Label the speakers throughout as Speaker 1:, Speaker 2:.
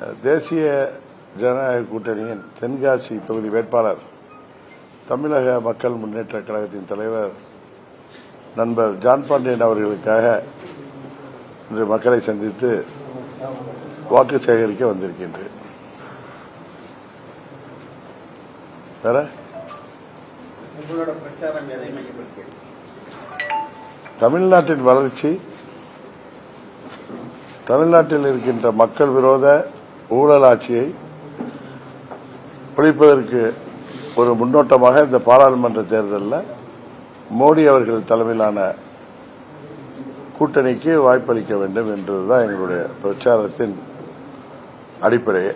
Speaker 1: தேசிய ஜனநாயக கூட்டணியின் தென்காசி தொகுதி வேட்பாளர் தமிழக மக்கள் முன்னேற்ற கழகத்தின் தலைவர் நண்பர் ஜான் பாண்டியன் அவர்களுக்காக இன்று மக்களை சந்தித்து வாக்கு சேகரிக்க வந்திருக்கின்றேன். வேற? தமிழ்நாட்டின் வளர்ச்சி தமிழ்நாட்டில் இருக்கின்ற மக்கள் விரோத ஊழல் ஆட்சியை ஒழிப்பதற்கு ஒரு முன்னோட்டமாக இந்த பாராளுமன்ற தேர்தலில் மோடி அவர்கள் தலைமையிலான கூட்டணிக்கு வாய்ப்பளிக்க வேண்டும் என்றுதான் எங்களுடைய பிரச்சாரத்தின் அடிப்படையே.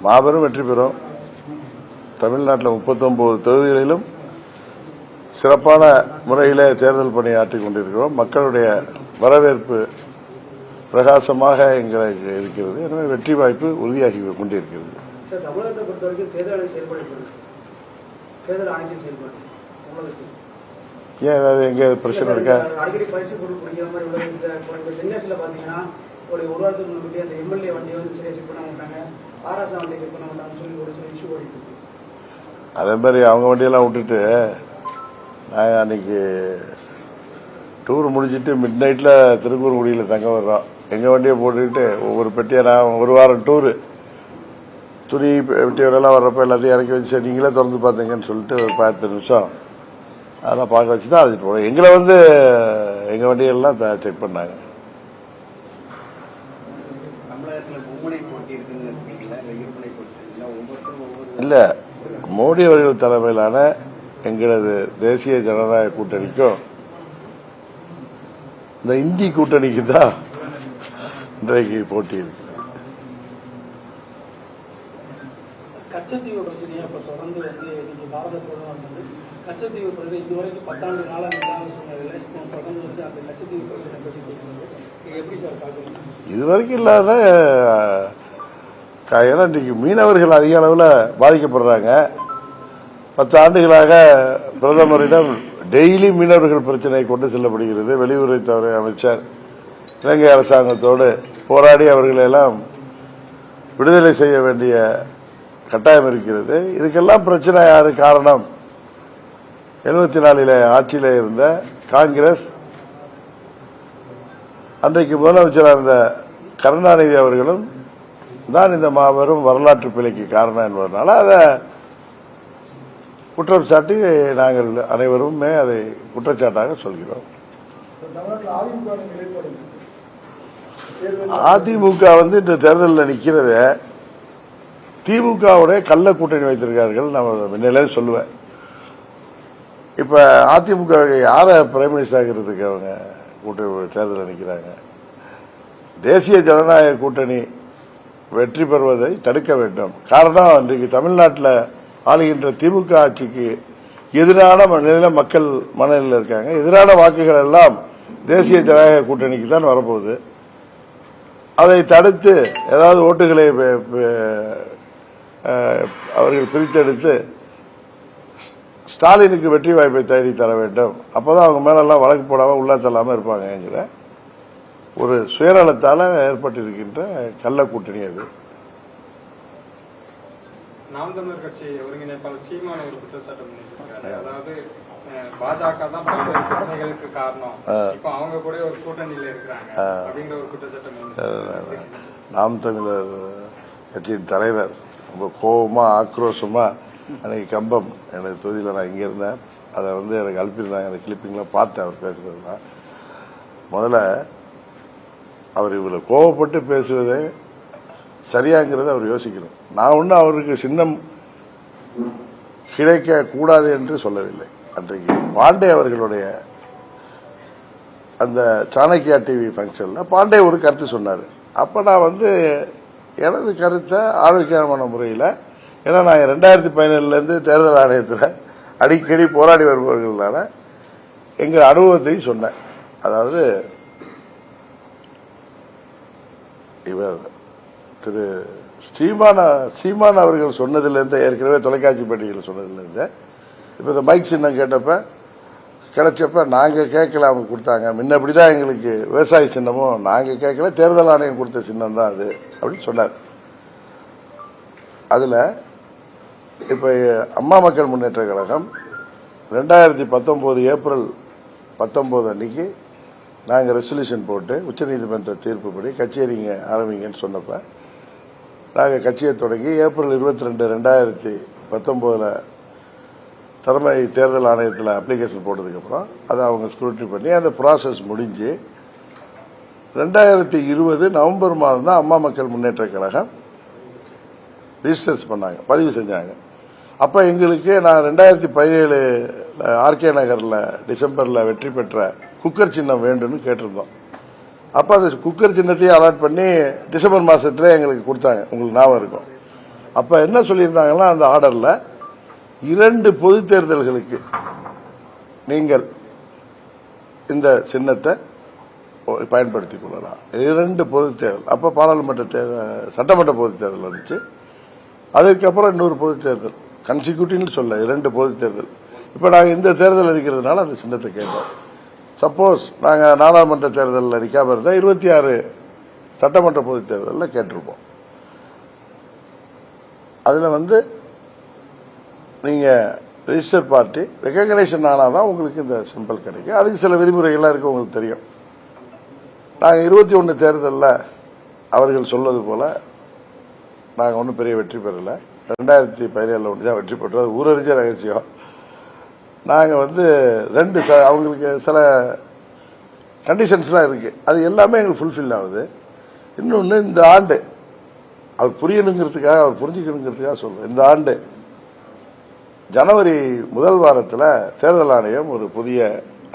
Speaker 1: மாபெரும் வெற்றி பெறும். தமிழ்நாட்டில் முப்பத்தொன்பது தொகுதிகளிலும் சிறப்பான முறையிலே தேர்தல் பணியாற்றிக் கொண்டிருக்கிறோம். மக்களுடைய வரவேற்பு பிரகாசமாக எங்களுக்கு இருக்கிறது. எனவே வெற்றி வாய்ப்பு உறுதியாகி கொண்டிருக்கிறது.
Speaker 2: சார் தமிழகத்தை பொறுத்த வரைக்கும் தேர்தல் ஆணையம் செயல்படுகிறது. தேர்தல் ஆணையத்தின் செயல்பாடு தமிழகத்தில்
Speaker 1: ஏன் ஏதாவது எங்க பிரச்சனை இருக்கா?
Speaker 2: அடிக்கடி பரிசு பொருள் குடிக்கிற மாதிரி உள்ள இந்த தென்காசியில் பார்த்தீங்கன்னா ஒரு ஒரு வாரத்துக்கு முன்னாடி அந்த எம்எல்ஏ வண்டியை வந்து சரியாக செக் பண்ண மாட்டாங்க. ஆர்எஸ்ஆ வண்டியை செக் பண்ண மாட்டாங்கன்னு சொல்லி ஒரு சில இஷ்யூ ஓடிட்டு இருக்கு.
Speaker 1: அதே மாதிரி அவங்க வண்டியெல்லாம் விட்டுட்டு நாங்கள் அன்னைக்கு டூர் முடிச்சிட்டு மிட் நைட்டில் திருப்பூர்குடியில் தங்க வர்றோம். எங்கள் வண்டியை போட்டுக்கிட்டு ஒவ்வொரு பெட்டியை நான் ஒரு வாரம் டூரு துணி பெட்டியோடலாம் வர்றப்ப எல்லாத்தையும் இறக்கி வச்சு நீங்களே திறந்து பார்த்தீங்கன்னு சொல்லிட்டு ஒரு பத்து நிமிஷம். அதெல்லாம் பார்க்க வச்சு தான் அழைச்சிட்டு போனோம் எங்களை வந்து எங்கள் வண்டியெல்லாம் செக் பண்ணாங்க.
Speaker 3: இல்ல
Speaker 1: மோடி அவர்கள் தலைமையிலான எங்களது தேசிய ஜனநாயக கூட்டணிக்கும் இந்த இந்தி கூட்டணிக்கு தான் இன்றைக்கு போட்டி இருக்கு.
Speaker 4: கச்சத்தீவு பிரச்சனையை இப்போ தொடர்ந்து வந்து இன்னைக்கு பாரத பிரதமர் வந்து கச்சத்தீவு பிரச்சனை இதுவரைக்கும் பத்தாண்டு இல்லாத சூழ்நிலையில் இப்போ தொடர்ந்து வந்து அந்த கச்சத்தீவு பிரச்சனை பற்றி பேசுறது இது எப்படி சார் பார்க்குறீங்க?
Speaker 1: இதுவரைக்கும் இல்லாத க- ஏன்னா இன்றைக்கு மீனவர்கள் அதிக அளவில் பாதிக்கப்படுறாங்க. பத்து ஆண்டுகளாக பிரதமரிடம் டெய்லி மீனவர்கள் பிரச்சனை கொண்டு செல்லப்படுகிறது. வெளியுறவுத்துறை அமைச்சர் இலங்கை அரசாங்கத்தோடு போராடி அவர்களெல்லாம் விடுதலை செய்ய வேண்டிய கட்டாயம் இருக்கிறது. இதுக்கெல்லாம் பிரச்சனை யாரு காரணம்? எழுபத்தி நாலில் ஆட்சியில் இருந்த காங்கிரஸ் அன்றைக்கு முதலமைச்சராக இருந்த கருணாநிதி அவர்களும் தான் இந்த மாபெரும் வரலாற்று பிழைக்கு காரணம் என்பதனால அதை குற்றம் சாட்டி நாங்கள் அனைவருமே அதை குற்றச்சாட்டாக சொல்கிறோம்.
Speaker 2: தமிழ்நாட்டில் அதிமுக
Speaker 1: வந்து இந்த தேர்தலில் நிற்கிறத திமுகவுடைய கள்ள கூட்டணி வைத்திருக்கார்கள் நம்ம முன்னிலே சொல்லுவேன். இப்போ அதிமுக யாரை பிரைம் மினிஸ்டர் ஆகிறதுக்கு அவங்க கூட்டணி தேர்தலில் நிற்கிறாங்க தேசிய ஜனநாயக கூட்டணி வெற்றி பெறுவதை தடுக்க வேண்டும். காரணம் இன்றைக்கு தமிழ்நாட்டில் ஆளுகின்ற திமுக ஆட்சிக்கு எதிரான நிலையில மக்கள் மனநிலையில் இருக்காங்க. எதிரான வாக்குகள் எல்லாம் தேசிய ஜனநாயக கூட்டணிக்கு தான் வரப்போகுது. அதை தடுத்து ஏதாவது ஓட்டுகளை அவர்கள் பிரித்தெடுத்து ஸ்டாலினுக்கு வெற்றி வாய்ப்பை தேடி தர வேண்டும். அப்போதான் அவங்க மேலெல்லாம் வழக்கு போடாம உள்ள தள்ளாம இருப்பாங்கங்கிற ஒரு சுயநலத்தால ஏற்பட்டிருக்கின்ற கள்ள கூட்டணி அது.
Speaker 5: நாம் தமிழர் கட்சி ஒருங்கிணைப்பாளர் சீமான ஒரு குற்றச்சாட்டு அதாவது பாஜக தான் பிரச்சனைகளுக்கு காரணம். இப்போ அவங்க கூட ஒரு கூட்டணியில இருக்கிறாங்க. அப்படிங்கிற ஒரு குற்றச்சாட்டு முன்னிட்டு
Speaker 1: நாம் தமிழர் கட்சியின் தலைவர். ரொம்ப கோபமா ஆக்ரோஷமா அன்னைக்கு கம்பம். எனக்கு தொகுதியில் நான் இங்க இருந்தேன். அதை வந்து எனக்கு அனுப்பியிருந்தாங்க. அந்த கிளிப்பிங்லாம் பார்த்தேன். அவர் பேசுறதுலாம் முதல்ல அவர் இவ்வளவு கோவப்பட்டு பேசுவதே சரியாங்கிறத அவர் யோசிக்கணும். நான் ஒன்றும் அவருக்கு சின்னம் கிடைக்க கூடாது என்று சொல்லவில்லை. அன்றைக்கு பாண்டே அவர்களுடைய அந்த சாணக்கியா டிவி ஃபங்க்ஷனில் பாண்டே ஒரு கருத்து சொன்னார். அப்போ நான் வந்து எனது கருத்தை ஆரோக்கியமான முறையில் ஏன்னா நான் ரெண்டாயிரத்தி பதினேழுலேருந்து தேர்தல் ஆணையத்தில் அடிக்கடி போராடி வருபவர்களால எங்கள் அனுபவத்தையும் சொன்னேன். அதாவது இவர் திரு ஸ்ரீமான சீமான் அவர்கள் சொன்னதிலிருந்து ஏற்கனவே தொலைக்காட்சி பேட்டிகள் சொன்னதிலிருந்து இப்போ இந்த மைக் சின்னம் கேட்டப்ப கிடைச்சப்ப நாங்கள் கேட்கல அவங்க கொடுத்தாங்க. முன்ன அப்படி தான் எங்களுக்கு விவசாய சின்னமும் நாங்கள் கேட்கல தேர்தல் ஆணையம் கொடுத்த சின்னம் தான் அது அப்படின்னு சொன்னார். அதில் இப்போ அம்மா மக்கள் முன்னேற்ற கழகம் ரெண்டாயிரத்தி பத்தொம்போது ஏப்ரல் பத்தொம்போது அன்னைக்கு நாங்கள் ரெசல்யூஷன் போட்டு உச்சநீதிமன்ற தீர்ப்புப்படி கச்சேரிங்க ஆரம்பிங்கன்னு சொன்னப்ப நாங்கள் கட்சியை தொடங்கி ஏப்ரல் இருபத்தி ரெண்டு ரெண்டாயிரத்தி பத்தொம்போதில் தலைமை தேர்தல் ஆணையத்தில் அப்ளிகேஷன் போட்டதுக்கப்புறம் அதை அவங்க ஸ்க்ரூட்டினி பண்ணி அந்த ப்ராசஸ் முடிஞ்சு ரெண்டாயிரத்தி இருபது நவம்பர் மாதம் தான் அம்மா மக்கள் முன்னேற்ற கழகம் ரிஜிஸ்டர்ஸ் பண்ணாங்க பதிவு செஞ்சாங்க. அப்போ எங்களுக்கு நான் ரெண்டாயிரத்தி பதினேழு ஆர்கே நகரில் டிசம்பரில் வெற்றி பெற்ற குக்கர் சின்னம் வேண்டும்னு கேட்டிருந்தோம். அப்போ அந்த குக்கர் சின்னத்தையும் அலாட் பண்ணி டிசம்பர் மாதத்தில் எங்களுக்கு கொடுத்தாங்க உங்களுக்கு ஞாபகம் இருக்கும். அப்போ என்ன சொல்லியிருந்தாங்கன்னா அந்த ஆர்டரில் இரண்டு பொது தேர்தல்களுக்கு நீங்கள் இந்த சின்னத்தை பயன்படுத்திக் கொள்ளலாம். இரண்டு பொது தேர்தல். அப்போ பாராளுமன்ற தேர்தல் சட்டமன்ற பொது தேர்தல் வந்துச்சு. அதுக்கப்புறம் இன்னொரு பொது தேர்தல். கன்சிக்யூட்டிவ்னு சொல்ல இரண்டு பொது தேர்தல். இப்போ நாங்கள் இந்த தேர்தல் அடிக்கிறதுனால அந்த சின்னத்தை கேட்டோம். சப்போஸ் நாங்கள் நாடாளுமன்ற தேர்தலில் நிற்காம இருந்தால் இருபத்தி ஆறு சட்டமன்ற பொது தேர்தலில் கேட்டிருப்போம். அதில் வந்து நீங்கள் ரிஜிஸ்டர் பார்ட்டி ரெக்கக்னேஷன் ஆனால் தான் உங்களுக்கு இந்த சிம்பிள் கிடைக்கும். அதுக்கு சில விதிமுறைகள்லாம் இருக்குது உங்களுக்கு தெரியும். நாங்கள் இருபத்தி ஒன்று தேர்தலில் அவர்கள் சொல்வது போல் நாங்கள் ஒன்றும் பெரிய வெற்றி பெறலை. ரெண்டாயிரத்தி பதினேழில் ஒன்று தான் வெற்றி பெற்றோம். அது ஊரறிஞ்ச ரகசியம். நாங்கள் வந்து ரெண்டு ச- அவங்களுக்கு சில கண்டிஷன்ஸ்லாம் இருக்குது அது எல்லாமே எங்களுக்கு ஃபுல்ஃபில் ஆகுது. இன்னொன்று இந்த ஆண்டு அவர் புரியணுங்கிறதுக்காக அவர் புரிஞ்சுக்கணுங்கிறதுக்காக சொல்றேன். இந்த ஆண்டு ஜனவரி முதல் வாரத்தில் தேர்தல் ஆணையம் ஒரு புதிய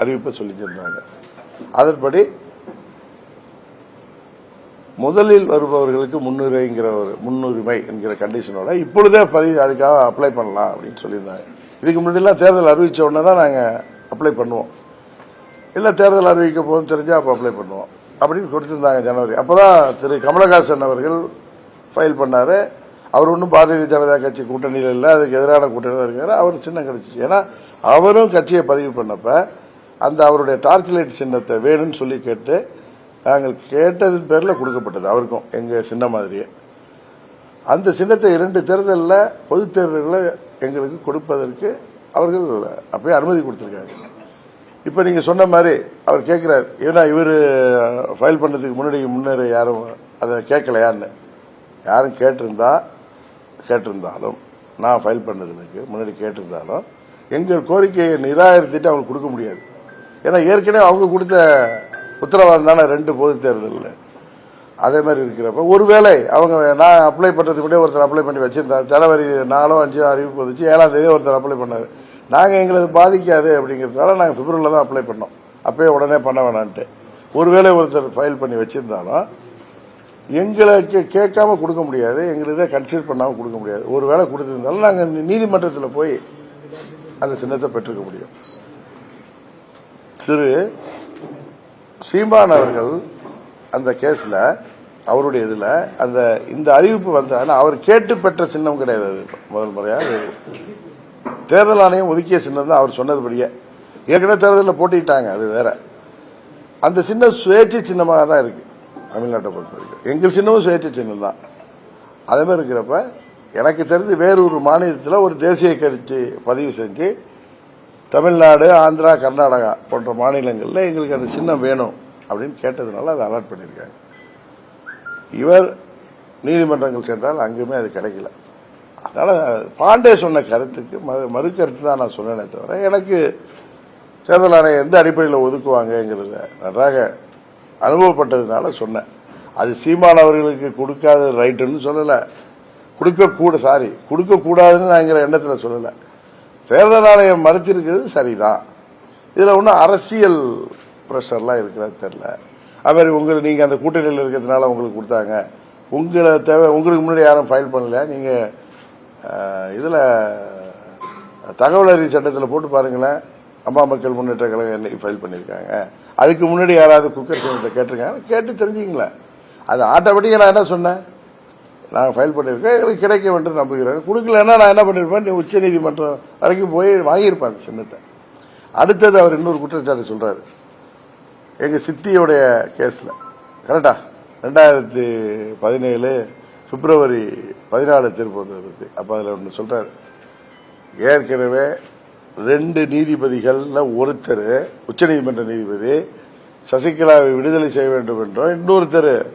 Speaker 1: அறிவிப்பை சொல்லிச்சிருந்தாங்க. அதன்படி முதலில் வருபவர்களுக்கு முன்னுரிமைங்கிற ஒரு முன்னுரிமை என்கிற கண்டிஷனோட இப்பொழுதே பதிவு அதுக்காக அப்ளை பண்ணலாம் அப்படின்னு சொல்லியிருந்தாங்க. இதுக்கு முன்னாடிலாம் தேர்தல் அறிவித்த உடனே தான் நாங்கள் அப்ளை பண்ணுவோம். இல்லை தேர்தல் அறிவிக்க போகுதுன்னு தெரிஞ்சால் அப்போ அப்ளை பண்ணுவோம் அப்படின்னு கொடுத்துருந்தாங்க ஜனவரி. அப்போ தான் திரு கமலஹாசன் அவர்கள் ஃபைல் பண்ணார். அவர் ஒன்றும் பாரதிய ஜனதா கட்சி கூட்டணியில் இல்லை அதுக்கு எதிரான கூட்டணியில் இருக்காரு. அவர் சின்னம் கிடைச்சிச்சு. ஏன்னா அவரும் கட்சியை பதிவு பண்ணப்ப அந்த அவருடைய டார்ச் லைட் சின்னத்தை வேணும்னு சொல்லி கேட்டு நாங்கள் கேட்டதன் பேரில் கொடுக்கப்பட்டது அவருக்கும் எங்கள் சின்ன மாதிரியே. அந்த சின்னத்தை இரண்டு தேர்தலில் பொது தேர்தலில் எங்களுக்கு கொடுப்பதற்கு அவர்கள் அப்பயே அனுமதி கொடுத்துருக்காங்க. இப்போ நீங்கள் சொன்ன மாதிரி அவர் கேட்குறாரு ஏன்னா இவர் ஃபைல் பண்ணதுக்கு முன்னாடி முன்னேற யாரும் அதை கேட்கலையான்னு யாரும் கேட்டிருந்தா கேட்டிருந்தாலும் நான் ஃபைல் பண்ணதுக்கு முன்னாடி கேட்டிருந்தாலும் எங்கள் கோரிக்கையை நிராகரித்துட்டு அவங்களுக்கு கொடுக்க முடியாது. ஏன்னா ஏற்கனவே அவங்க கொடுத்த உத்தரவாதம் தானே ரெண்டு பொது தேர்தலில். அதே மாதிரி இருக்கிறப்ப ஒருவேளை அவங்க நான் அப்ளை பண்ணுறதுக்கு முன்னாடி ஒருத்தர் அப்ளை பண்ணி வச்சுருந்தார். ஜனவரி நாலும் அஞ்சு அறிவிப்பு வந்துச்சு ஏழாம் தேதி ஒருத்தர் அப்ளை பண்ணார். நாங்கள் எங்களுக்கு பாதிக்காது அப்படிங்கிறதுனால நாங்கள் பிப்ரவரியில் தான் அப்ளை பண்ணோம். அப்பயே உடனே பண்ண வேணான்ட்டு. ஒருவேளை ஒருத்தர் ஃபைல் பண்ணி வச்சுருந்தாலும் எங்களுக்கு கேட்காம கொடுக்க முடியாது எங்களுக்கு கன்சிடர் பண்ணாமல் கொடுக்க முடியாது. ஒருவேளை கொடுத்துருந்தாலும் நாங்கள் நீதிமன்றத்தில் போய் அந்த சின்னத்தை பெற்றுக்க முடியும். திரு. சீமான் அவர்கள் அந்த கேஸில் அவருடைய இதில் அந்த இந்த அறிவிப்பு வந்தால் அவர் கேட்டு பெற்ற சின்னம் கிடையாது அது. முதல் முறையாக தேர்தல் ஆணையம் ஒதுக்கிய சின்னம் தான் அவர் சொன்னதுபடியே. ஏற்கனவே தேர்தலில் போட்டிட்டாங்க அது வேற. அந்த சின்னம் சுயேட்சை சின்னமாக தான் இருக்கு. தமிழ்நாட்டை பொறுத்த வரைக்கும். எங்கள் சின்னமும் சுயேட்சை சின்னம் தான் அதே மாதிரி இருக்கிறப்ப எனக்கு தெரிஞ்சு வேறொரு மாநிலத்தில் ஒரு தேசிய கட்சி பதிவு செஞ்சு தமிழ்நாடு ஆந்திரா கர்நாடகா போன்ற மாநிலங்களில் எங்களுக்கு அந்த சின்னம் வேணும் அப்படின்னு கேட்டதுனால அதை அலாட் பண்ணியிருக்காங்க. இவர் நீதிமன்றங்கள் சென்றால் அங்குமே அது கிடைக்கல. அதனால் பாண்டே சொன்ன கருத்துக்கு மறு மறு கருத்து தான் நான் சொன்னேனே தவிர எனக்கு தேர்தல் ஆணையம் எந்த அடிப்படையில் ஒதுக்குவாங்கங்கிறத நன்றாக அனுபவப்பட்டதுனால சொன்னேன். அது சீமான் அவர்களுக்கு கொடுக்காத ரைட்டுன்னு சொல்லலை. கொடுக்கக்கூட சாரி கொடுக்கக்கூடாதுன்னு நான் நாங்கிற எண்ணத்தில் சொல்லலை. தேர்தல் ஆணையம் மறுத்திருக்கிறது சரிதான். இதில் ஒன்றும் அரசியல் ப்ரெஷர்லாம் இருக்கிறது தெரில அது மாதிரி உங்களுக்கு நீங்கள் அந்த கூட்டணியில் இருக்கிறதுனால உங்களுக்கு கொடுத்தாங்க. உங்களை தேவை உங்களுக்கு முன்னாடி யாரும் ஃபைல் பண்ணல நீங்கள் இதில் தகவல் அறிவு சட்டத்தில் போட்டு பாருங்களேன். அம்மா மக்கள் முன்னேற்ற கழகம் என்னைக்கு ஃபைல் பண்ணியிருக்காங்க? அதுக்கு முன்னாடி யாராவது குக்கர் சின்னத்தை கேட்டிருக்காங்க கேட்டு தெரிஞ்சுங்களேன் அது ஆட்டோமேட்டிக்காக நான் என்ன சொன்னேன்? நாங்கள் ஃபைல் பண்ணியிருக்கேன். எங்களுக்கு கிடைக்க வேண்டும் நம்புகிறேன். கொடுக்கலன்னா நான் என்ன பண்ணியிருப்பேன்? நீ உச்ச நீதிமன்றம் வரைக்கும் போய் வாங்கியிருப்பேன் அந்த சின்னத்தை. அடுத்தது அவர் இன்னொரு குற்றச்சாட்டு சொல்கிறாரு எங்கள் சித்தியோடைய கேஸில் கரெக்டா ரெண்டாயிரத்தி பதினேழு பிப்ரவரி பதினாலு தீர்ப்பு அப்போ அதில் ஒன்று சொல்கிறார் ஏற்கனவே ரெண்டு நீதிபதிகள்ல ஒருத்தர் உச்சநீதிமன்ற நீதிபதி சசிகலாவை விடுதலை செய்ய வேண்டும் என்றும் இன்னொருத்தர்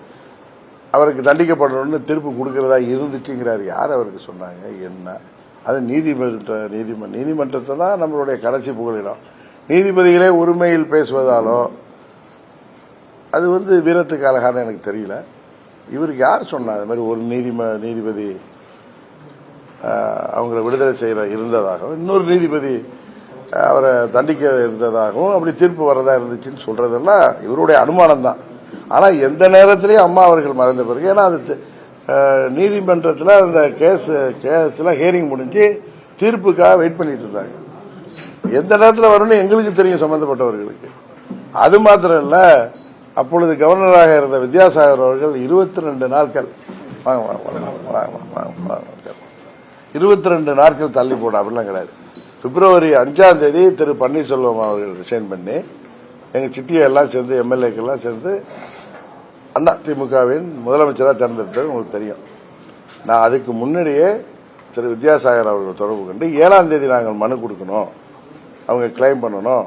Speaker 1: அவருக்கு தண்டிக்கப்படணும்னு தீர்ப்பு கொடுக்கறதா இருந்துச்சுங்கிறார். யார் அவருக்கு சொன்னாங்க? என்ன? அது நீதிமன்ற நீதிமன்ற நீதிமன்றத்தை தான் நம்மளுடைய கடைசி புகழிடம் நீதிபதிகளே உரிமையில் பேசுவதாலோ அது வந்து வீரத்துக்கு அழகான எனக்கு தெரியல. இவருக்கு யார் சொன்னா? அது மாதிரி ஒரு நீதிம நீதிபதி அவங்கள விடுதலை செய்கிற இருந்ததாகவும் இன்னொரு நீதிபதி அவரை தண்டிக்க இருந்ததாகவும் அப்படி தீர்ப்பு வரதா இருந்துச்சுன்னு சொல்றதெல்லாம் இவருடைய அனுமானம் தான் ஆனா எந்த நேரத்திலையும் அம்மா அவர்கள் மறைந்த பிறகு ஏன்னா அது நீதிமன்றத்தில் அந்த கேஸ் கேஸில் ஹியரிங் முடிஞ்சு தீர்ப்புக்காக வெயிட் பண்ணிட்டு இருந்தாங்க எந்த நேரத்தில் வரும்னு எங்களுக்கு தெரியும் சம்பந்தப்பட்டவர்களுக்கு அது மாத்திரம் இல்லை அப்பொழுது கவர்னராக இருந்த வித்யாசாகர் அவர்கள் இருபத்தி ரெண்டு நாட்கள் வாங்க, வாங்க, வாங்க, வாங்க, வாங்க, வாங்க, வாங்க. இருபத்தி ரெண்டு நாட்கள் தள்ளி போடும் அப்படிலாம் கிடையாது. பிப்ரவரி அஞ்சாம் தேதி திரு பன்னீர்செல்வம் அவர்கள் ரிசைன் பண்ணி எங்க சித்தியை எல்லாம் சேர்ந்து எம்எல்ஏக்கெல்லாம் சேர்ந்து அண்ணா திமுகவின் முதலமைச்சராக தேர்ந்தெடுத்தது உங்களுக்கு தெரியும். நான் அதுக்கு முன்னாடியே திரு வித்யாசாகர் அவர்கள் தொடர்பு கொண்டு ஏழாம் தேதி நாங்கள் மனு கொடுக்கணும். அவங்க கிளைம் பண்ணணும்.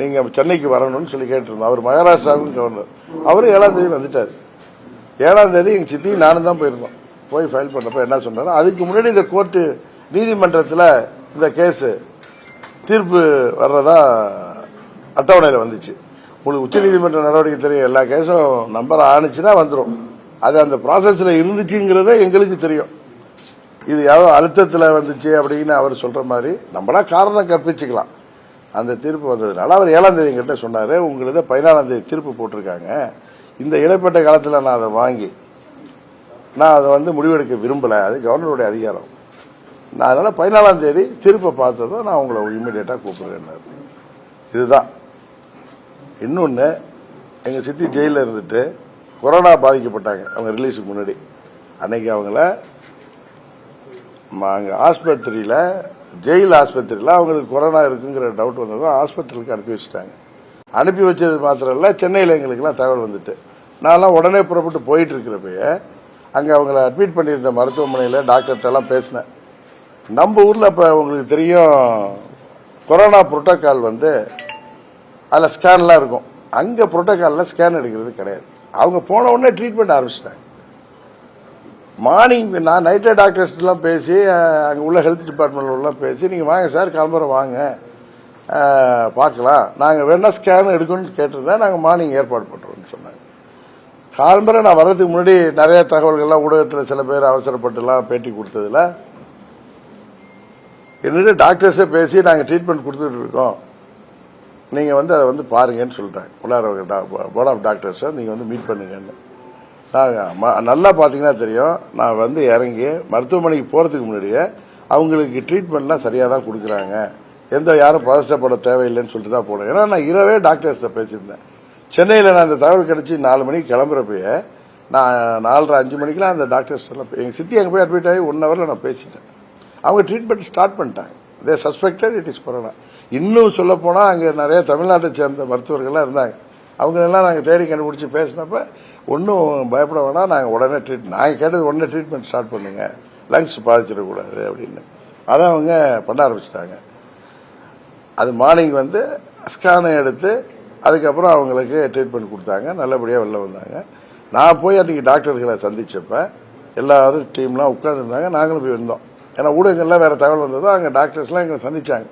Speaker 1: நீங்க சென்னைக்கு வரணும்னு சொல்லி கேட்டிருந்தோம். அவர் மகாராஷ்டிராவுக்கும் கவர்னர். அவரும் ஏழாம் தேதி வந்துட்டார். ஏழாம் தேதி எங்க சித்தி நானும் தான் போயிருந்தோம். போய் ஃபைல் பண்ணப்ப என்ன சொன்னாரோ அதுக்கு முன்னாடி இந்த கோர்ட்டு நீதிமன்றத்தில் இந்த கேஸ் தீர்ப்பு வர்றதா அட்டவணையில் வந்துச்சு. உங்களுக்கு உச்சநீதிமன்ற நடவடிக்கை தெரியும் எல்லா கேஸும் நம்பர் ஆணுச்சுன்னா வந்துடும் அது அந்த ப்ராசஸில் இருந்துச்சுங்கிறத எங்களுக்கு தெரியும். இது யாரோ அழுத்தத்தில் வந்துச்சு அப்படின்னு அவர் சொல்கிற மாதிரி நம்மளா காரணம் கற்பிச்சுக்கலாம். அந்த தீர்ப்பு வந்ததுனால அவர் ஏழாம் தேதி கிட்ட சொன்னார் உங்களது பதினாலாம் தேதி தீர்ப்பு போட்டிருக்காங்க. இந்த இடைப்பட்ட காலத்தில் நான் அதை வாங்கி நான் அதை வந்து முடிவெடுக்க விரும்பலை. அது கவர்னருடைய அதிகாரம். நான் அதனால் பதினாலாம் தேதி திருப்ப பார்த்ததும் நான் உங்களை இம்மிடியட்டா கூப்பிடுறேன் இதுதான். இன்னொன்று எங்கள் சித்தி ஜெயிலில் இருந்துட்டு கொரோனா பாதிக்கப்பட்டாங்க. அவங்க ரிலீஸுக்கு முன்னாடி. அன்னைக்கு அவங்கள அங்கே ஆஸ்பத்திரியில் ஜெயில் ஆஸ்பத்திரியில் அவங்களுக்கு கொரோனா இருக்குங்கிற டவுட் வந்ததும் ஆஸ்பத்திரிக்கு அனுப்பி வச்சுட்டாங்க. அனுப்பி வச்சது மாத்திரம் இல்லை சென்னையில் எங்களுக்குலாம் தகவல் வந்துட்டு. நான்லாம் உடனே புறப்பட்டு போயிட்டு இருக்கிறப்பயே அங்கே அவங்கள அட்மிட் பண்ணியிருந்த மருத்துவமனையில் டாக்டர்கிட்டலாம் பேசினேன். நம்ம ஊரில் இப்போ உங்களுக்கு தெரியும் கொரோனா புரோட்டோக்கால் வந்து அதில் ஸ்கேன்லாம் இருக்கும். அங்கே புரோட்டோக்காலில் ஸ்கேன் எடுக்கிறது கிடையாது. அவங்க போன உடனே ட்ரீட்மெண்ட் ஆரம்பிச்சிட்டாங்க. மார்னிங் நான் நைட்டே டாக்டர்ஸ்லாம் பேசி அங்கே உள்ள ஹெல்த் டிபார்ட்மெண்ட்லாம் பேசி நீங்கள் வாங்க சார் கிளம்புற வாங்க. பார்க்கலாம். நாங்கள் வேணால் ஸ்கேன் எடுக்கணும்னு கேட்டிருந்தா நாங்கள் மார்னிங் ஏற்பாடு பண்ணுறோம்னு சொன்னாங்க. காலம்பரை நான் வர்றதுக்கு முன்னாடி நிறைய தகவல்கள்லாம் ஊடகத்தில் சில பேர் அவசரப்பட்டுலாம் பேட்டி கொடுத்ததுல. என்னுடைய டாக்டர்ஸே பேசி நாங்கள் ட்ரீட்மெண்ட் கொடுத்துட்டு இருக்கோம். நீங்கள் வந்து அதை வந்து பாருங்கன்னு சொல்லிட்டாங்க. உள்ளார போர்ட் ஆஃப் டாக்டர்ஸை நீங்கள் வந்து மீட் பண்ணுங்கன்னு. நாங்கள் ம- நல்லா பார்த்தீங்கன்னா தெரியும். நான் வந்து இறங்கி மருத்துவமனைக்கு போகிறதுக்கு முன்னாடியே அவங்களுக்கு ட்ரீட்மெண்ட்லாம் சரியாக தான் கொடுக்குறாங்க. எந்த யாரும் பதஷ்டப்பட தேவையில்லைன்னு சொல்லிட்டு தான் போனேன். ஏன்னா நான் இரவே டாக்டர்ஸ்ட்ட பேசியிருந்தேன். சென்னையில் நான் அந்த தகவல் கிடச்சி நாலு மணிக்கு கிளம்புறப்பயே நான் நாலரை அஞ்சு மணிக்கெலாம் அந்த டாக்டர்ஸ் சொல்லப்போ எங்கள் சித்தி அங்கே போய் அட்மிட் ஆகி ஒன் ஹவரில் நான் பேசிட்டேன். அவங்க ட்ரீட்மெண்ட் ஸ்டார்ட் பண்ணிட்டாங்க. They suspected it is corona இன்னும் சொல்லப்போனால் அங்கே நிறைய தமிழ்நாட்டை சேர்ந்த மருத்துவர்கள்லாம் இருந்தாங்க. அவங்களெல்லாம் நாங்கள் தேடி கண்டுபிடிச்சி பேசினப்ப ஒன்றும் பயப்பட வேணாம் நாங்கள் உடனே ட்ரீட் நாங்கள் கேட்டது உடனே ட்ரீட்மெண்ட் ஸ்டார்ட் பண்ணுங்க. லங்ஸ் பாதிச்சிடக்கூடாது அப்படின்னு. அதை அவங்க பண்ண ஆரம்பிச்சிட்டாங்க. அது மார்னிங் வந்து ஸ்கேனை எடுத்து அதுக்கப்புறம் அவங்களுக்கு ட்ரீட்மெண்ட் கொடுத்தாங்க. நல்லபடியாக வெளில வந்தாங்க. நான் போய் அன்றைக்கி டாக்டர்களை சந்திச்சப்ப எல்லாரும் டீம்லாம் உட்காந்துருந்தாங்க நாங்களும் போய் இருந்தோம் ஏன்னா ஊடகங்கள்லாம் வேறு தகவல் வந்ததோ அங்கே டாக்டர்ஸ்லாம் எங்களை சந்தித்தாங்க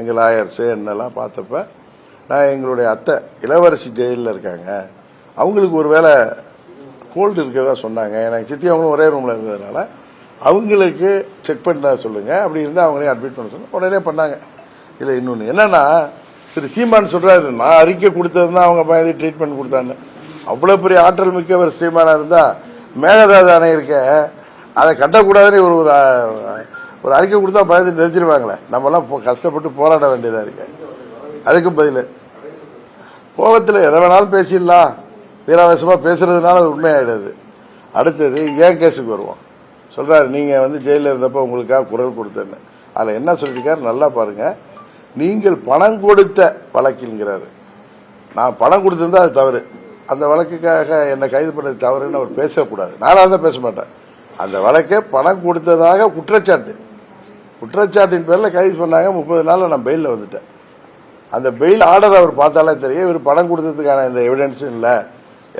Speaker 1: எங்கள் லாயர்ஸு என்னெல்லாம் பார்த்தப்ப நான் எங்களுடைய அத்தை இளவரசி ஜெயிலில் இருக்காங்க. அவங்களுக்கு ஒரு வேளை கோல்டு இருக்கிறதா சொன்னாங்க. எனக்கு சித்தி அவங்களும் ஒரே ரூமில் இருந்ததுனால அவங்களுக்கு செக் பண்ண சொல்லுங்கள் அப்படி இருந்தால் அவங்களையும் அட்மிட் பண்ண சொல்லுங்க. உடனே பண்ணாங்க. இல்லை இன்னொன்று என்னன்னா திரு சீமான் சொல்றாரு நான் அறிக்கை கொடுத்தது தான் அவங்க பயந்து ட்ரீட்மெண்ட் கொடுத்தான்னு. அவ்வளோ பெரிய ஆற்றல் மிக்கவர் சீமானா இருந்தா மேகதாது அணை இருக்க அதை கட்டக்கூடாதுன்னு ஒரு ஒரு, ஒரு அறிக்கை கொடுத்தா பயந்து நிறுத்திடுவாங்களே. நம்மலாம் போ- கஷ்டப்பட்டு போராட வேண்டியதா இருக்கு. அதுக்கும் பதில் கோபத்தில் எதை வேணாலும் பேசிடலாம். வீராவேசமாக பேசுறதுனால அது உண்மையாயிடுது. அடுத்தது ஏன் கேஸுக்கு வருவோம்? சொல்றாரு நீங்க வந்து ஜெயிலில் இருந்தப்ப உங்களுக்காக குரல் கொடுத்தேன்னு. அதில் என்ன சொல்லியிருக்காரு நல்லா பாருங்கள் நீங்கள் பணம் கொடுத்த வழக்கில்ங்கிறாரு. நான் பணம் கொடுத்திருந்தா அது தவறு. அந்த வழக்குக்காக என்னை கைது பண்ணது தவறுன்னு அவர் பேசக்கூடாது. நானாக தான் பேச மாட்டேன். அந்த வழக்கை பணம் கொடுத்ததாக குற்றச்சாட்டு. குற்றச்சாட்டின் பேரில் கைது பண்ணாங்க. முப்பது நாளில் நான் பெயிலில் வந்துட்டேன். அந்த பெயில் ஆர்டர் அவர் பார்த்தாலே தெரியும். இவர் பணம் கொடுத்ததுக்கான இந்த எவிடன்ஸும் இல்லை.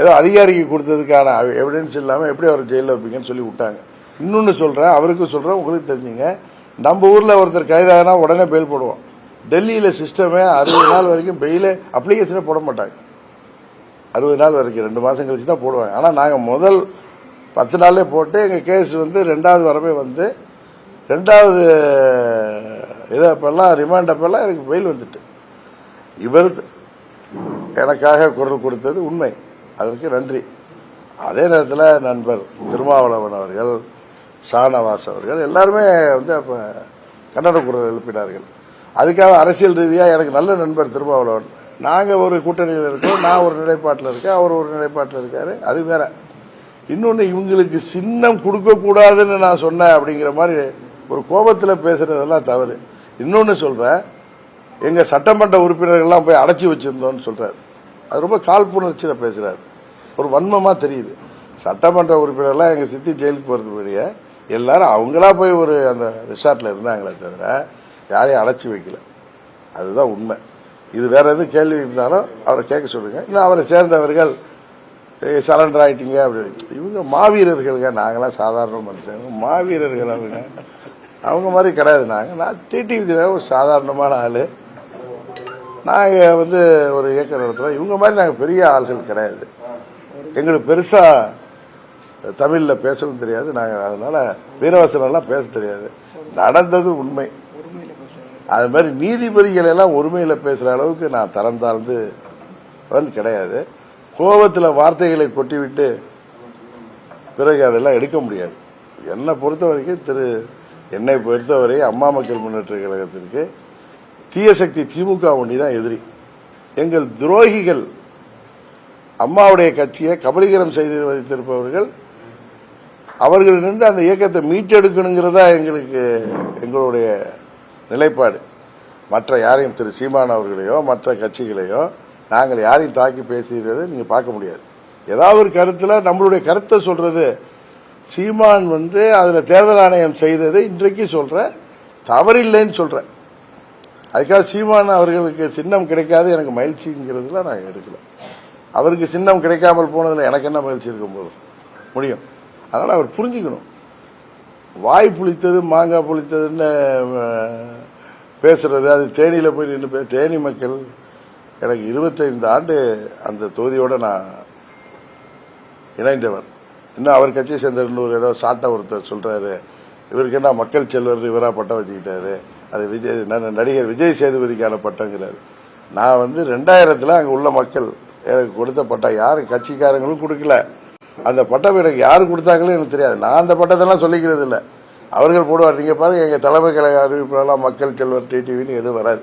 Speaker 1: ஏதோ அதிகாரிக்கு கொடுத்ததுக்கான எவிடன்ஸ் இல்லாமல் எப்படி அவர் ஜெயிலில் வைப்பீங்கன்னு சொல்லி விட்டாங்க. இன்னொன்று சொல்கிறேன் அவருக்கும் சொல்கிறேன் உங்களுக்கு தெரிஞ்சுங்க. நம்ம ஊரில் ஒருத்தர் கைதாகினா உடனே பெயில் போடுவோம். டெல்லியில் சிஸ்டமே அறுபது நாள் வரைக்கும் பெயிலே அப்ளிகேஷனே போட மாட்டாங்க. அறுபது நாள் வரைக்கும் ரெண்டு மாதம் கழிச்சு தான் போடுவாங்க. ஆனால் நாங்கள் முதல் பத்து நாள்லே போட்டு எங்கள் கேஸ் வந்து ரெண்டாவது வரவே வந்து ரெண்டாவது இதை அப்பெல்லாம் ரிமாண்ட் அப்பெல்லாம் எனக்கு பெயில் வந்துட்டு. இவர் எனக்காக குரல் கொடுத்தது உண்மை. அதற்கு நன்றி. அதே நேரத்தில் நண்பர் திருமாவளவன் அவர்கள் சானவாஸ் அவர்கள் எல்லாருமே வந்து அப்போ கன்னட குரல் எழுப்பினார்கள். அதுக்காக அரசியல் ரீதியாக எனக்கு நல்ல நண்பர் திருமாவளவன். நாங்கள் ஒரு கூட்டணியில் இருக்கோம் நான் ஒரு நிலைப்பாட்டில் இருக்கேன் அவர் ஒரு நிலைப்பாட்டில் இருக்காரு. அது வேற. இன்னொன்று இவங்களுக்கு சின்னம் கொடுக்கக்கூடாதுன்னு நான் சொன்னேன் அப்படிங்கிற மாதிரி ஒரு கோபத்தில் பேசுறதெல்லாம் தவறு. இன்னொன்று சொல்கிறேன் எங்கள் சட்டமன்ற உறுப்பினர்கள்லாம் போய் அடைச்சி வச்சிருந்தோம்னு சொல்கிறார் அது ரொம்ப காழ்ப்புணர்ச்சியில் பேசுகிறார் ஒரு வன்மமாக தெரியுது. சட்டமன்ற உறுப்பினர்லாம் எங்கள் சித்தி ஜெயிலுக்கு போகிறது போகிறதுபடியே எல்லாரும் அவங்களா போய் ஒரு அந்த ரிசார்ட்டில் இருந்தாங்களே தவிர யாரையும் அடைச்சி வைக்கல. அதுதான் உண்மை. இது வேற எதுவும் கேள்வி இருந்தாலும் அவரை கேட்க சொல்லுங்க. இல்லை அவரை சேர்ந்தவர்கள் சரண்டர் ஆயிட்டீங்க அப்படின்னு இவங்க மாவீரர்களுங்க. நாங்களாம் சாதாரண மனுஷங்க. மாவீரர்கள் அவங்க. அவங்க மாதிரி கிடையாது. நாங்கள் நான் டிடிவி ஒரு சாதாரணமான ஆள். நாங்கள் வந்து ஒரு இயக்கம் நடத்துகிறோம் இவங்க மாதிரி நாங்கள் பெரிய ஆள்கள் கிடையாது. எங்களுக்கு பெருசாக தமிழில் பேசவும் தெரியாது. நாங்கள் அதனால வீரவாசனெல்லாம் பேச தெரியாது. நடந்தது உண்மை. அது மாதிரி நீதிபதிகள் எல்லாம் ஒருமையில் பேசுகிற அளவுக்கு நான் தரம் தாழ்ந்து கிடையாது. கோபத்தில் வார்த்தைகளை கொட்டிவிட்டு பிறகு அதெல்லாம் எடுக்க முடியாது. என்னை பொறுத்த வரைக்கும் திரு என்னை பொறுத்தவரை அம்மா மக்கள் முன்னேற்ற கழகத்திற்கு தீயசக்தி திமுக ஒண்டி தான் எதிரி. எங்கள் துரோகிகள் அம்மாவுடைய கட்சியை கபலீகரம் செய்து வைத்திருப்பவர்கள் அவர்களிலிருந்து அந்த இயக்கத்தை மீட்டெடுக்கணுங்கிறதா எங்களுக்கு எங்களுடைய நிலைப்பாடு. மற்ற யாரையும் திரு சீமான் அவர்களையோ மற்ற கட்சிகளையோ நாங்கள் யாரையும் தாக்கி பேசுகிறதை நீங்கள் பார்க்க முடியாது. ஏதாவது ஒரு கருத்தில் நம்மளுடைய கருத்தை சொல்றது. சீமான் வந்து அதில் தேர்தல் ஆணையம் செய்ததை இன்றைக்கு சொல்றேன் தவறில்லைன்னு சொல்றேன் அதுக்காக சீமான் அவர்களுக்கு சின்னம் கிடைக்காது எனக்கு மகிழ்ச்சிங்கிறதுல நான் எடுக்கல. அவருக்கு சின்னம் கிடைக்காமல் போனதில் எனக்கு என்ன மகிழ்ச்சி இருக்கும் போது முடியும். அதனால் அவர் புரிஞ்சுக்கணும். வாய் புளித்தது மாங்காய் புளித்ததுன்னு பேசுறது. அது தேனியில போய் நின்று பே- தேனி மக்கள் எனக்கு இருபத்தைந்து ஆண்டு அந்த தொகுதியோட நான் இணைந்தவன் இன்னும் அவர் கட்சியை சேர்ந்த இன்னொரு ஏதோ சாட்டை ஒருத்தர் சொல்றாரு. இவருக்கு என்ன மக்கள் செல்வர் இவரா பட்டம் வச்சுக்கிட்டாரு. அது விஜய் ந- நடிகர் விஜய் சேதுபதிக்கான பட்டங்கிறாரு. நான் வந்து ரெண்டாயிரத்துல அங்க உள்ள மக்கள் எனக்கு கொடுத்த பட்டம். யாரும் கட்சிக்காரங்களும் கொடுக்கல. அந்த பட்டம் எனக்கு யார் கொடுத்தாங்களோ எனக்கு தெரியாது. நான் அந்த பட்டத்தெல்லாம் சொல்லிக்கிறது இல்லை. அவர்கள் போடுவார். நீங்க பாருங்க எங்க தலைமை கழக அறிவிப்பாளர் மக்கள் செல்வர் டிடிவின்னு எதுவும் வராது.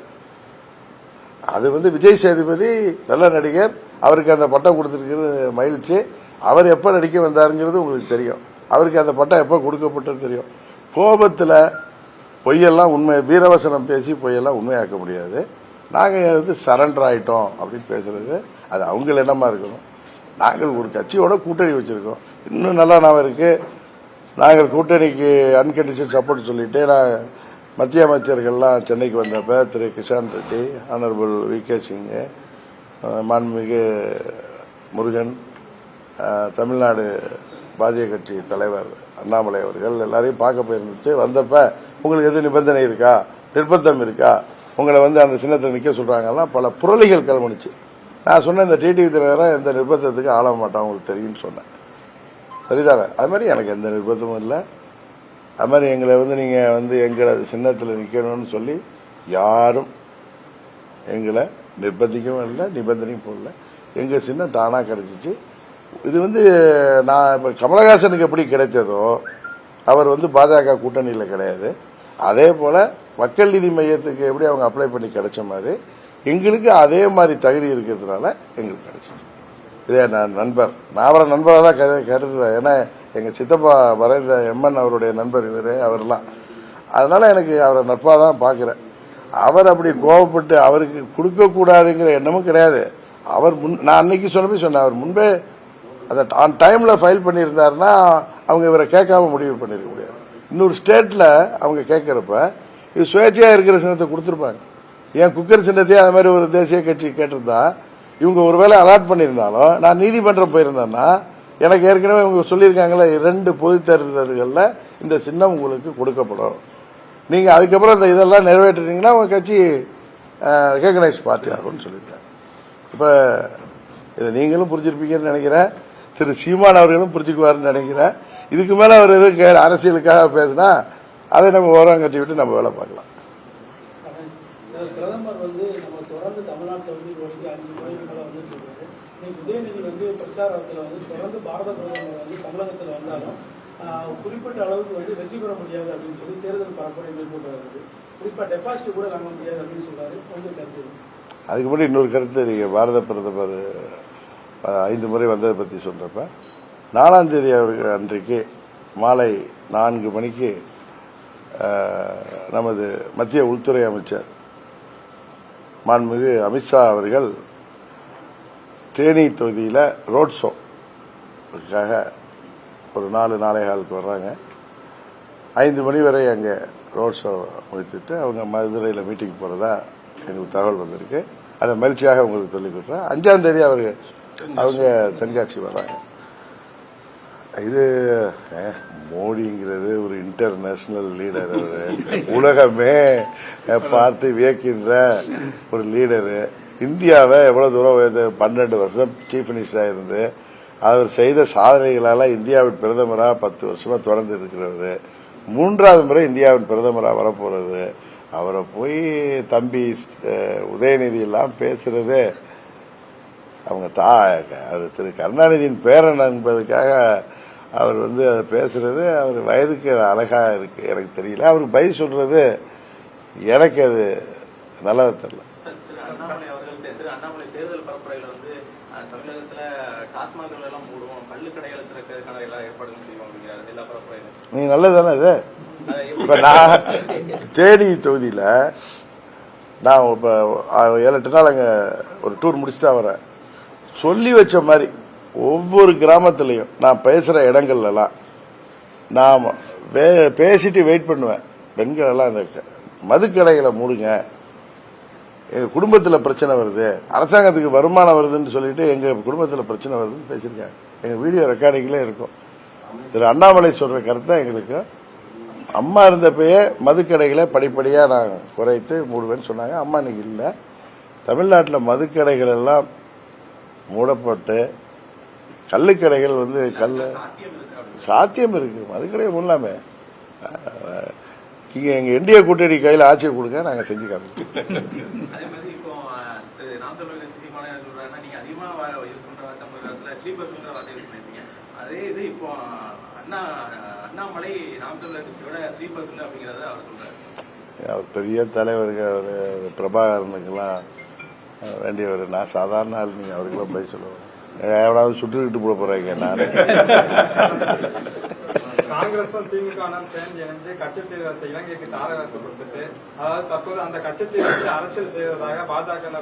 Speaker 1: அது வந்து விஜய் சேதுபதி நல்ல நடிகர். அவருக்கு அந்த பட்டம் கொடுத்துருக்கிறது மகிழ்ச்சி. அவர் எப்ப நடிக்க வந்தாருங்கிறது உங்களுக்கு தெரியும். அவருக்கு அந்த பட்டம் எப்ப கொடுக்கப்பட்டது தெரியும். கோபத்தில் பொய்யெல்லாம் உண்மை வீரவசனம் பேசி பொய்யெல்லாம் உண்மையாக்க முடியாது. நாங்கள் வந்து சரண்டர் ஆயிட்டோம் அப்படின்னு பேசுறது அது அவங்க இடமா இருக்கணும். நாங்கள் ஒரு கட்சியோட கூட்டணி வச்சிருக்கோம். இன்னும் நல்லா நான் இருக்கு. நாங்கள் கூட்டணிக்கு அன்கண்டிஷன் சப்போர்ட் சொல்லிட்டு நான் மத்திய அமைச்சர்கள்லாம் சென்னைக்கு வந்தப்ப திரு Kishan Reddy honourable V K Singh மாண்புமிகு முருகன் தமிழ்நாடு பாஜக கட்சி தலைவர் அண்ணாமலை அவர்கள் எல்லாரையும் பார்க்க போயிருந்துட்டு வந்தப்ப உங்களுக்கு எது நிபந்தனை இருக்கா? நிர்பந்தம் இருக்கா? உங்களை வந்து அந்த சின்னத்தில் நிற்க சொல்றாங்கலாம் பல புரளிகள் கிளம்பிச்சு நான் சொன்னேன் இந்த டிடிவி தலைவரை எந்த நிர்பந்தத்துக்கு ஆள மாட்டான் உங்களுக்கு தெரியும்னு சொன்னேன். சரிதானே? அது மாதிரி எனக்கு எந்த நிர்பந்தமும் இல்லை. அது மாதிரி எங்களை வந்து நீங்கள் வந்து எங்களை சின்னத்தில் நிற்கணும்னு சொல்லி யாரும் எங்களை நிர்பந்திக்கவும் இல்லை நிபந்தனையும் போடல. எங்கள் சின்னம் தானாக கிடச்சிச்சு. இது வந்து நான் இப்போ கமலஹாசனுக்கு எப்படி கிடைச்சதோ அவர் வந்து பாஜக கூட்டணியில் கிடையாது. அதே போல் மக்கள் நீதி மையத்துக்கு எப்படி அவங்க அப்ளை பண்ணி கிடைச்ச மாதிரி எங்களுக்கு அதே மாதிரி தகுதி இருக்கிறதுனால எங்களுக்கு கிடைச்சிச்சு இதே நான் நண்பர் நான் அவரை நண்பராக தான் கரு கருதுறேன். ஏன்னா எங்கள் சித்தப்பா வரைந்த எம்என் அவருடைய நண்பர் இவர் அவர்லாம். அதனால எனக்கு அவரை நட்பாக தான் பார்க்குறேன். அவர் அப்படி கோவப்பட்டு அவருக்கு கொடுக்கக்கூடாதுங்கிற எண்ணமும் கிடையாது. அவர் முன் நான் அன்னைக்கு சொன்னபோது சொன்னேன். அவர் முன்பே அதை ஆன் டைமில் ஃபைல் பண்ணியிருந்தாருன்னா அவங்க இவரை கேட்காம முடிவு பண்ணிருக்க முடியாது. இன்னொரு ஸ்டேட்டில் அவங்க கேட்குறப்ப இது சுயேட்சையாக இருக்கிற சின்னத்தை கொடுத்துருப்பாங்க. ஏன் குக்கர் சின்னத்தையே அது மாதிரி ஒரு தேசிய கட்சி கேட்டிருந்தா இவங்க ஒருவேளை அலாட் பண்ணியிருந்தாலும் நான் நீதிமன்றம் போயிருந்தேன்னா எனக்கு ஏற்கனவே இவங்க சொல்லியிருக்காங்களே இரண்டு பொதுத் தேர்தல்களில் இந்த சின்னம் உங்களுக்கு கொடுக்கப்படும். நீங்கள் அதுக்கப்புறம் இந்த இதெல்லாம் நிறைவேற்றினீங்கன்னா உங்கள் கட்சி ரெக்கக்னைஸ் பார்ட்டி ஆகும்னு சொல்லியிருக்காங்க. இப்போ இதை நீங்களும் புரிஞ்சிருப்பீங்கன்னு நினைக்கிறேன். திரு சீமான் அவர்களும் புரிஞ்சுக்குவாருன்னு நினைக்கிறேன். இதுக்கு மேலே அவர் எதுவும் கே- அரசியலுக்காக பேசினா அதை நம்ம ஓரம் கட்டி விட்டு நம்ம வேலை பார்க்கலாம்.
Speaker 4: பிரதமர் வந்து நம்ம தொடர்ந்து தமிழ்நாட்டில் வந்து இது வரைக்கும் அஞ்சு முறைக்கு மேல வந்துட்டு இருக்காரு. இன்னைக்கு உதயநிதி வந்து பிரச்சாரத்தில் வந்து தொடர்ந்து பாரத பிரதமர் வந்து தமிழகத்தில் வந்தாலும் குறிப்பிட்ட அளவுக்கு வந்து வெற்றி பெற முடியாது அப்படின்னு சொல்லி தேர்தல் பரப்புரை மேற்கொண்டு வருது. குறிப்பா டெபாசிட் கூட வாங்க முடியாது அப்படின்னு சொல்றாரு. கொஞ்சம் கருத்து என்ன?
Speaker 1: அதுக்கு இன்னொரு கருத்து நீங்க பாரத பிரதமர் ஐந்து முறை வந்ததை பத்தி சொல்றப்ப நாலாம் தேதி அவர்கள் அன்றைக்கு மாலை நான்கு மணிக்கு நமது மத்திய உள்துறை அமைச்சர் மாண்புமிகு அமித்ஷா அவர்கள் தேனி தொகுதியில் ரோட் ஷோக்காக ஒரு நாலு நாளை காலுக்கு வர்றாங்க. ஐந்து மணி வரை அங்கே ரோட் ஷோ முடித்துட்டு அவங்க மதுரையில் மீட்டிங் போகிறதா எங்களுக்கு தகவல் வந்திருக்கு. அதை மகிழ்ச்சியாக உங்களுக்கு சொல்லிக் கொடுக்குறேன். அஞ்சாம் தேதி அவர்கள் அவங்க தென்காட்சி வர்றாங்க. இது மோடிங்கிறது ஒரு இன்டர்நேஷனல் லீடர் அவரு உலகமே பார்த்து வியக்கின்ற ஒரு லீடரு இந்தியாவை எவ்வளவு தூரம் பன்னெண்டு வருஷம் சீஃப் மினிஸ்டராக இருந்து அவர் செய்த சாதனைகளால இந்தியாவின் பிரதமராக பத்து வருஷமா தொடர்ந்து இருக்கிறவர் மூன்றாவது முறை இந்தியாவின் பிரதமராக வரப்போறது. அவரை போய் தம்பி உதயநிதி எல்லாம் பேசுறது அவங்க தா அவர் திரு கருணாநிதியின் பேரன் என்பதுக்காக அவர் வந்து அதை பேசுறது அவர் வயதுக்கு அழகா இருக்கு எனக்கு தெரியல. அவருக்கு பதில் சொல்றது எனக்கு அது நல்லதா தெரியல. நீ நல்லதுதானே இது? இப்ப நான் தேனி தொகுதியில நான் இப்ப ஏழு எட்டு நாள் அங்க ஒரு டூர் முடிச்சுட்டு வரேன் சொல்லி வச்ச மாதிரி ஒவ்வொரு கிராமத்திலையும் நான் பேசுற இடங்கள்லாம் நான் வே- பேசிட்டு வெயிட் பண்ணுவேன். பெண்கள் எல்லாம் அந்த க- மதுக்கடைகளை மூடுங்க. எங்க குடும்பத்தில் பிரச்சனை வருது. அரசாங்கத்துக்கு வருமானம் வருதுன்னு சொல்லிட்டு எங்க குடும்பத்தில் பிரச்சனை வருதுன்னு பேசியிருக்காங்க. எங்க வீடியோ ரெக்கார்டிங்லேயே இருக்கும். திரு அண்ணாமலை சொல்ற கருத்தை எங்களுக்கு. அம்மா இருந்தப்பயே மதுக்கடைகளை படிப்படியாக நான் குறைத்து மூடுவேன்னு சொன்னாங்க. அம்மா இன்னைக்கு இல்லை. தமிழ்நாட்டில் மதுக்கடைகள் எல்லாம் மூடப்பட்டு கள்ளுக்கடைகள் வந்து கல் சாத்தியம் இருக்கு. மதுக்கடை மூடலாமே அஹ், இங்க எங்க இந்திய கூட்டணி கையில் ஆட்சியை கொடுங்க நாங்க செஞ்சு காமிக்கிறோம்.
Speaker 6: அதே அதே அவர்
Speaker 1: பெரிய தலைவருக்கு அவர் பிரபாகரனுக்கெல்லாம் வேண்டியவர். நான் சாதாரண ஆள் நீங்க அவருக்கெல்லாம் போய் சொல்லுவேன் எவனாவது சுட்டுக்கிட்டு போட போறாங்க நான்.
Speaker 5: காங்கிரஸும் திமுக சேர்ந்து இணைஞ்சு கட்சித்தீவிரத்தை இலங்கைக்கு தாரகத்து கொடுத்துட்டு அதாவது தற்போது அந்த கட்சித்தீவிரத்தில் அரசியல் செய்வதாக பாஜக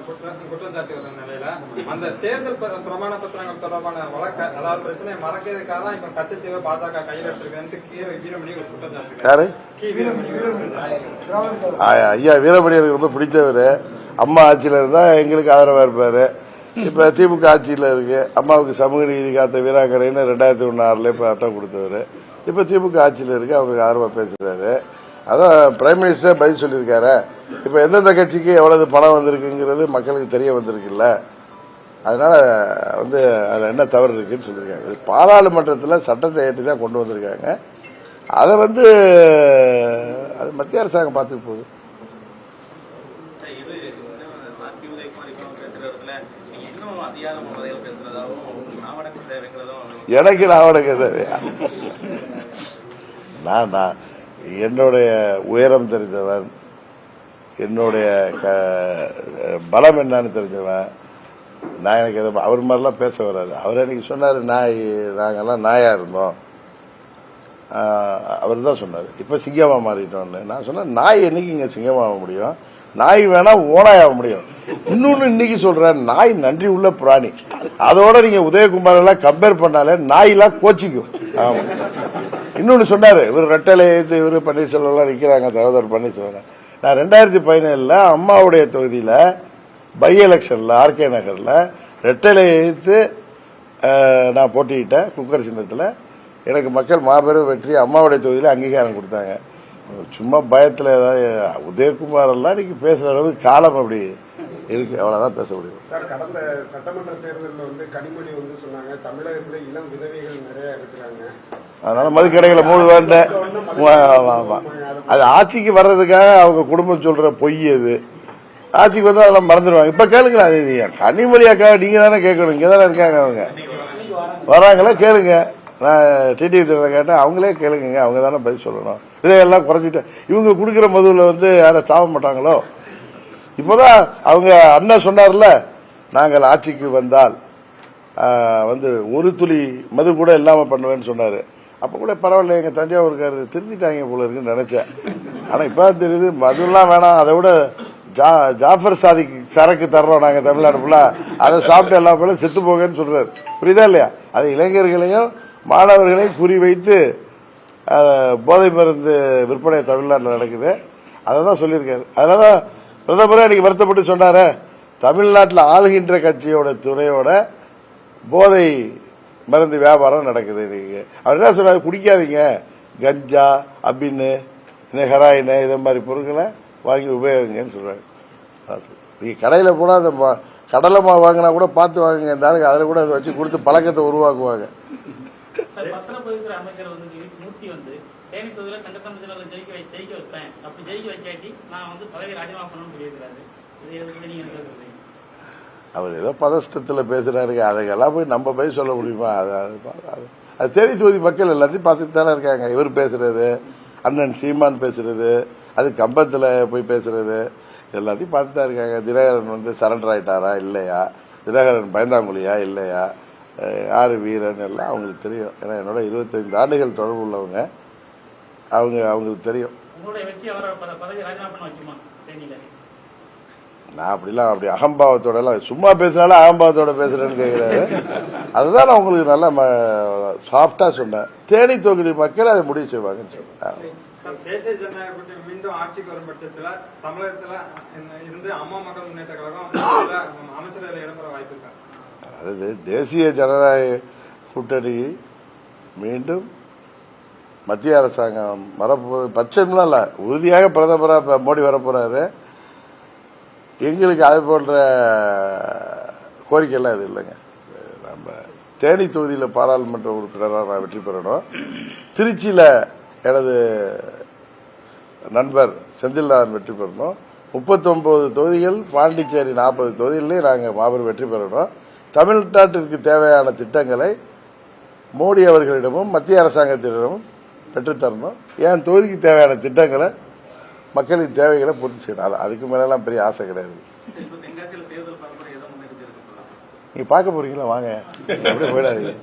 Speaker 5: குற்றச்சாட்டி வந்த நிலையில அந்த தேர்தல் பிரமாண பத்திரங்கள் தொடர்பான வழக்க அதாவது பிரச்சனையை மறக்கிறதுக்காக தான் இப்ப கட்சித்தீவை பாஜக கையில் எடுத்திருக்குன்னு வீரமணி ஒரு குற்றச்சாட்டு
Speaker 1: யாரு?
Speaker 5: கி வீரமணி
Speaker 1: ஆ- ஐயா வீரமணி எனக்கு ரொம்ப பிடித்தவர். அம்மா ஆட்சியில இருந்தா எங்களுக்கு ஆதரவா இருப்பாரு. இப்ப திமுக ஆட்சியில இருக்கு. அம்மாவுக்கு சமூக நீதி காத்த வீராங்கரைன்னு ரெண்டாயிரத்தி ஒன்னு ஆறுல இப்ப அட்டம் கொடுத்தவர். இப்ப திமுக ஆட்சியில இருக்கு அவருக்கு ஆர்வம் பேசுறாரு. அதான் பிரைம் மினிஸ்டர் பதில் சொல்லியிருக்காரு. இப்ப எந்தெந்த கட்சிக்கு எவ்வளவு பணம் வந்திருக்குங்கிறது மக்களுக்கு தெரிய வந்திருக்குல்ல. அதனால வந்து அதுல என்ன தவறு இருக்குன்னு சொல்லியிருக்காங்க. பாராளுமன்றத்தில் சட்டத்தை ஏற்றி தான் கொண்டு வந்திருக்காங்க. அதை வந்து அது மத்திய அரசாங்கம் பார்த்துட்டு போகுது
Speaker 6: இது ஆர்டி உதயகுமார் இப்போ பேசுற இடத்துல நீங்க இன்னும் அதிகாரம் வகையில் பேசுறதாவும் உங்களுக்கு நாவடக்கம் தேவைங்கிறதும்
Speaker 1: எனக்கு ராவணங்க தேவையா நான் நான். என்னுடைய உயரம் தெரிந்தவன் என்னுடைய க- பலம் என்னன்னு தெரிஞ்சவன் நான் எனக்கு எதுவும் அவர் மாதிரிலாம் பேச வராது. அவர் அன்னைக்கு சொன்னார் நாய் நாங்கெல்லாம் நாயா இருந்தோம். அவர் தான் சொன்னார். இப்போ சிங்கமாக மாறிட்டோம்னு. நான் சொன்னேன் நாய் என்னைக்கு இங்கே சிங்கமாக முடியும்? நாய் வேணா ஓனாய் ஆக முடியும். இன்னொன்னு இன்னைக்கு சொல்றேன் நாய் நன்றி உள்ள பிராணி. அதோட நீங்க உதயகுமார் எல்லாம் கம்பேர் பண்ணாலே நாய் எல்லாம் கோச்சிக்கும். ஆமாம் இன்னொன்னு சொன்னாரு இவர் ரெட்டலை ஏத்து இவர் பன்னீர்செல்வம் எல்லாம் நிக்கிறாங்க சகோதரர் பன்னீர்செல்வம் நான் ரெண்டாயிரத்தி பதினேழுல அம்மாவுடைய தொகுதியில பை எலெக்ஷன்ல ஆர்கே நகர்ல ரெட்டலை எதிர்த்து நான் போட்டியிட்டேன் குக்கர் சின்னத்தில். எனக்கு மக்கள் மாபெரும் வெற்றி அம்மாவுடைய தொகுதியில அங்கீகாரம் கொடுத்தாங்க. சும்மா பயத்தில் ஏதாவது உதயகுமார் எல்லாம் இன்னைக்கு பேசுற அளவுக்கு காலம் அப்படி இருக்கு. அவ்வளவுதான் பேச முடியும்.
Speaker 7: சார் கடந்த சட்டமன்ற தேர்தலில் வந்து கனிமொழி வந்து சொன்னாங்க தமிழகத்துல இளம் விதவைகள் நிறைய இருக்கிறாங்க.
Speaker 1: அதனால மதுக்கடைகளை ஆமா, ஆமா. அது ஆட்சிக்கு வர்றதுக்காக அவங்க குடும்பம் சொல்ற பொய் அது. ஆட்சிக்கு வந்து அதெல்லாம் மறந்துடுவாங்க. இப்ப கேளுங்களா அது நீங்க கனிமொழி அக்கா நீங்க தானே கேட்கணும். இங்க தானே இருக்காங்க அவங்க. வராங்களா? கேளுங்க. நான் டிடி கேட்டேன். அவங்களே கேளுங்க அவங்க தானே பதில் சொல்லணும். இதையெல்லாம் குறைஞ்சிட்டேன் இவங்க கொடுக்குற மதுவில் வந்து யாரும் சாக மாட்டாங்களோ? இப்போதான் அவங்க அண்ணன் சொன்னார்ல நாங்கள் ஆட்சிக்கு வந்தால் வந்து ஒரு துளி மது கூட இல்லாமல் பண்ணுவேன்னு சொன்னார். அப்போ கூட பரவாயில்ல எங்கள் தஞ்சாவூருக்காரர் திருந்திட்டாங்க போல இருக்குன்னு ஆனால் ஆனா இப்ப தெரியுது மதுலாம் வேணாம் அதை விட ஜா ஜாஃபர் சாதிக்கு சரக்கு தர்றோம் நாங்கள் தமிழ்நாடு ஃபுல்லாக அதை சாப்பிட்டு எல்லா பேரும் செத்து போங்கன்னு சொல்கிறார் புரியுதா இல்லையா? அது இளைஞர்களையும் மாணவர்களையும் குறிவைத்து வைத்து போதை மருந்து விற்பனை தமிழ்நாட்டில் நடக்குது. அதை தான் சொல்லியிருக்காரு. அதனால தான் பிரதமரே இன்னைக்கு வருத்தப்பட்டு சொன்னார தமிழ்நாட்டில் ஆளுகின்ற கட்சியோட துறையோட போதை மருந்து வியாபாரம் நடக்குது இன்னைக்கு. அவர் என்ன சொல்றாரு குடிக்காதீங்க. கஞ்சா அபின்னு ஹெராயின் இதை மாதிரி பொருட்களை வாங்கி உபயோகிங்கன்னு சொல்றாரு. நீங்கள் கடையில் நீங்க அந்த கடலை மாவு வாங்கினா கூட பார்த்து வாங்குங்க இருந்தாலும் அதில் கூட அதை வச்சு கொடுத்து பழக்கத்தை உருவாக்குவாங்க.
Speaker 8: சார் பத்திரப்பதிவுத்துறை அமைச்சர் வந்து மூர்த்தி வந்து தேனி தொகுதியில் தங்கத்தமிழ் சிலரில் ஜெயிக்க ஜெயிக்க வைப்பேன். அப்படி ஜெயிக்க வைக்காட்டி நான் வந்து பதவி ராஜினாமா பண்ணணும்னு சொல்லியிருக்கிறாரு. இது எதுக்கு நீங்க சொல்றீங்க?
Speaker 1: அவர் ஏதோ பதஷ்டத்தில் பேசுறாருங்க. அதுக்கெல்லாம் போய் நம்ம போய் சொல்ல முடியுமா? அது அது அது- தேனி தொகுதி மக்கள் எல்லாத்தையும் பார்த்துட்டு தானே இருக்காங்க. இவர் பேசுறது அண்ணன் சீமான் பேசுறது அது கம்பத்தில் போய் பேசுறது எல்லாத்தையும் பார்த்து தான் இருக்காங்க. தினகரன் வந்து சரண்டர் ஆகிட்டாரா இல்லையா? தினகரன் பயந்தாங்குழியா? இல்லையா? யாரு வீரன் எல்லாம் அவங்களுக்கு தெரியும். ஏன்னா என்னோட இருபத்தைந்து ஆண்டுகள் தொடர்பு உள்ளவங்க. அவங்க அவங்களுக்கு தெரியும். நான் அப்படிலாம் அப்படி அகம்பாவத்தோட எல்லாம் சும்மா பேசினாலும் அகம்பாவத்தோட பேசுறேன்னு கேட்கிறாரு அதுதான் நான் உங்களுக்கு நல்லா சாஃப்டா சொன்னேன். தேனி தொகுதி மக்கள் அதை முடிவு செய்வாங்கன்னு சொன்னேன்.
Speaker 5: சார், தேசிய ஜனநாயக கூட்டணி மீண்டும் ஆட்சிக்கு வரும் பட்சத்துல தமிழகத்துல இருந்து அம்மா மக்கள் முன்னேற்ற கழகம் அமைச்சரவையில் இடம்பெற வாய்ப்பு இருக்கா?
Speaker 1: அதாவது தேசிய ஜனநாயக கூட்டணி மீண்டும் மத்திய அரசாங்கம் வரப்போகுது. பட்சம்லாம் இல்லை. உறுதியாக பிரதமராக இப்போ மோடி வரப்போறாரு. எங்களுக்கு அது போன்ற கோரிக்கைலாம் இது இல்லைங்க. நம்ம தேனி தொகுதியில் பாராளுமன்ற உறுப்பினராக நான் வெற்றி பெறணும். திருச்சியில் எனது நண்பர் செந்தில்நாதன் வெற்றி பெறணும். முப்பத்தொன்பது தொகுதிகள் பாண்டிச்சேரி நாற்பது தொகுதிகளிலே நாங்கள் மாபெரும் வெற்றி பெறணும். தமிழ்நாட்டிற்கு தேவையான திட்டங்களை மோடி அவர்களிடமும் மத்திய அரசாங்கத்திடமும் பெற்றுத்தரணும் என் தொகுதிக்கு தேவையான திட்டங்களை மக்களின் தேவைகளை பூர்த்தி செய்யணும். அதுக்கு மேலாம் பெரிய ஆசை கிடையாது. நீங்க பார்க்க போறீங்களா? வாங்க. அப்படியே போயிடாதீங்க.